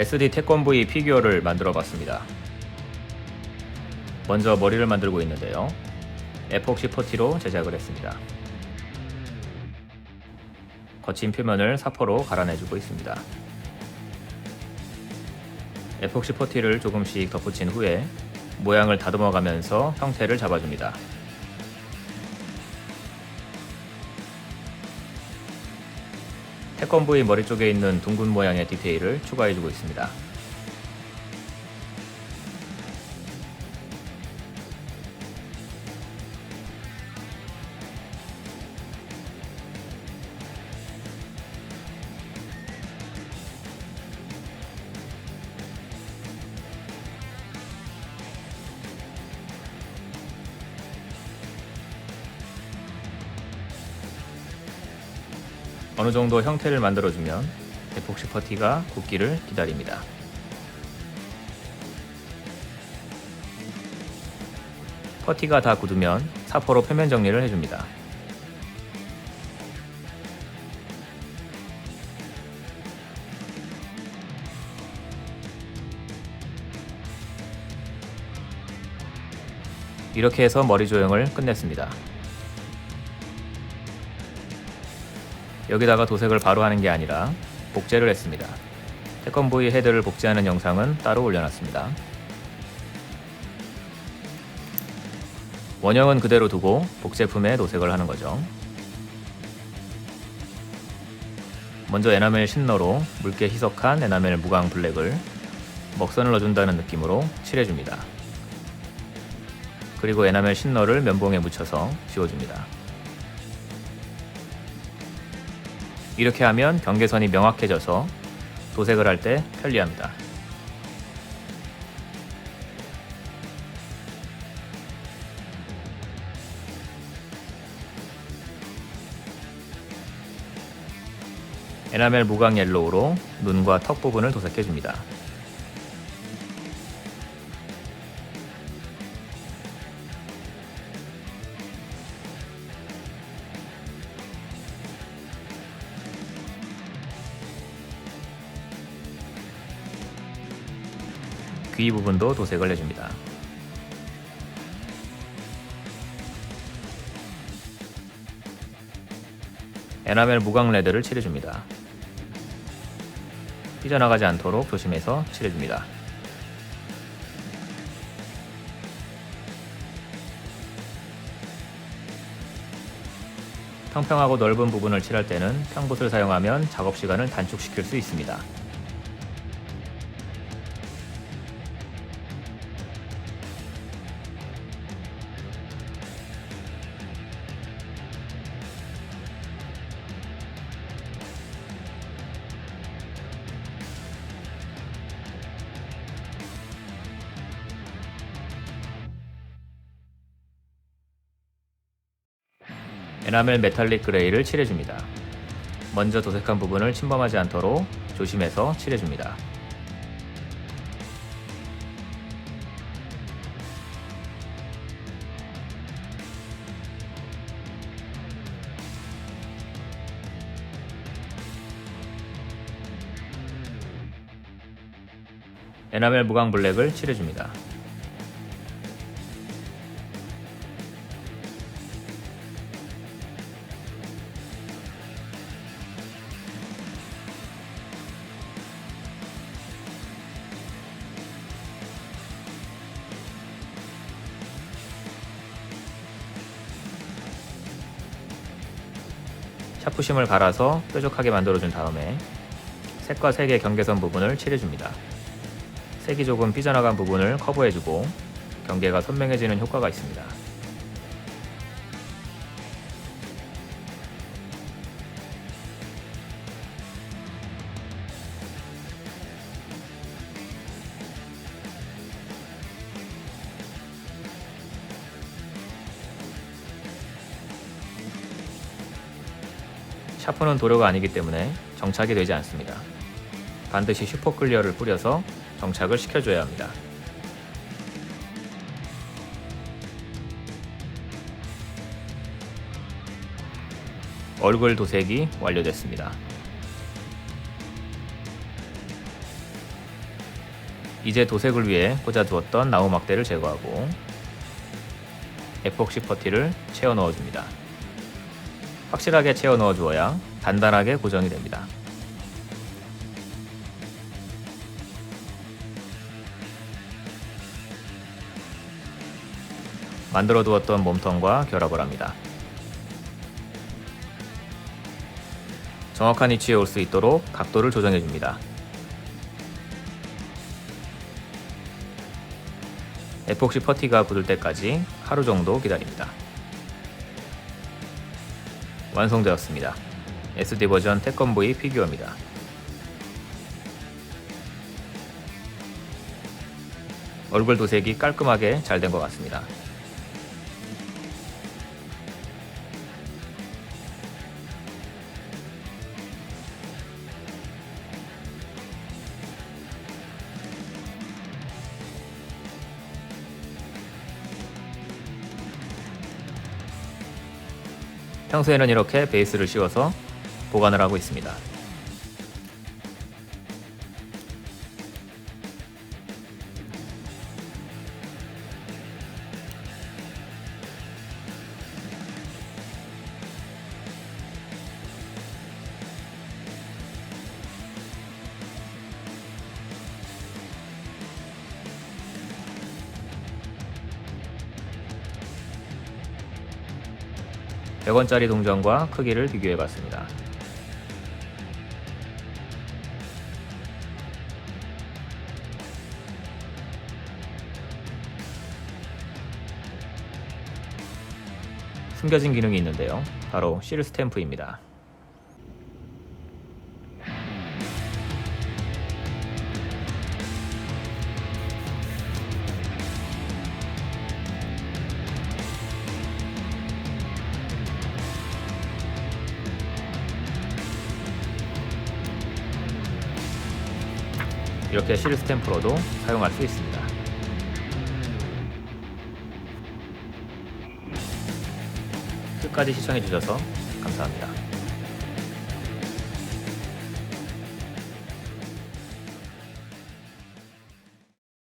SD 태권브이 피규어를 만들어 봤습니다. 먼저 머리를 만들고 있는데요. 에폭시 퍼티로 제작을 했습니다. 거친 표면을 사포로 갈아내주고 있습니다. 에폭시 퍼티를 조금씩 덧붙인 후에 모양을 다듬어가면서 형태를 잡아줍니다. 태권 부위 머리 쪽에 있는 둥근 모양의 디테일을 추가해주고 있습니다. 어느 정도 형태를 만들어주면 에폭시 퍼티가 굳기를 기다립니다. 퍼티가 다 굳으면 사포로 표면 정리를 해줍니다. 이렇게 해서 머리 조형을 끝냈습니다. 여기다가 도색을 바로 하는 게 아니라 복제를 했습니다. 태권 부위 헤드를 복제하는 영상은 따로 올려놨습니다. 원형은 그대로 두고 복제품에 도색을 하는 거죠. 먼저 에나멜 신너로 묽게 희석한 에나멜 무광 블랙을 먹선을 넣어준다는 느낌으로 칠해줍니다. 그리고 에나멜 신너를 면봉에 묻혀서 지워줍니다. 이렇게 하면 경계선이 명확해져서 도색을 할 때 편리합니다. 에나멜 무광 옐로우로 눈과 턱 부분을 도색해 줍니다. 귀 부분도 도색을 해줍니다. 에나멜 무광 레드를 칠해줍니다. 삐져나가지 않도록 조심해서 칠해줍니다. 평평하고 넓은 부분을 칠할 때는 평붓을 사용하면 작업 시간을 단축시킬 수 있습니다. 에나멜 메탈릭 그레이를 칠해줍니다. 먼저 도색한 부분을 침범하지 않도록 조심해서 칠해줍니다. 에나멜 무광 블랙을 칠해줍니다. 차푸심을 갈아서 뾰족하게 만들어준 다음에 색과 색의 경계선 부분을 칠해줍니다. 색이 조금 삐져나간 부분을 커버해주고 경계가 선명해지는 효과가 있습니다. 샤프는 도료가 아니기 때문에 정착이 되지 않습니다. 반드시 슈퍼 클리어를 뿌려서 정착을 시켜줘야 합니다. 얼굴 도색이 완료됐습니다. 이제 도색을 위해 꽂아두었던 나무 막대를 제거하고 에폭시 퍼티를 채워 넣어줍니다. 확실하게 채워 넣어 주어야 단단하게 고정이 됩니다. 만들어 두었던 몸통과 결합을 합니다. 정확한 위치에 올 수 있도록 각도를 조정해 줍니다. 에폭시 퍼티가 굳을 때까지 하루 정도 기다립니다. 완성되었습니다. SD 버전 태권브이 피규어입니다. 얼굴 도색이 깔끔하게 잘 된 것 같습니다. 평소에는 이렇게 베이스를 씌워서 보관을 하고 있습니다. (100원짜리) 동전과 크기를 비교해 봤습니다. 숨겨진 기능이 있는데요. 바로 실 스탬프입니다. 이렇게 실 스탬프로도 사용할 수 있습니다. 끝까지 시청해주셔서 감사합니다.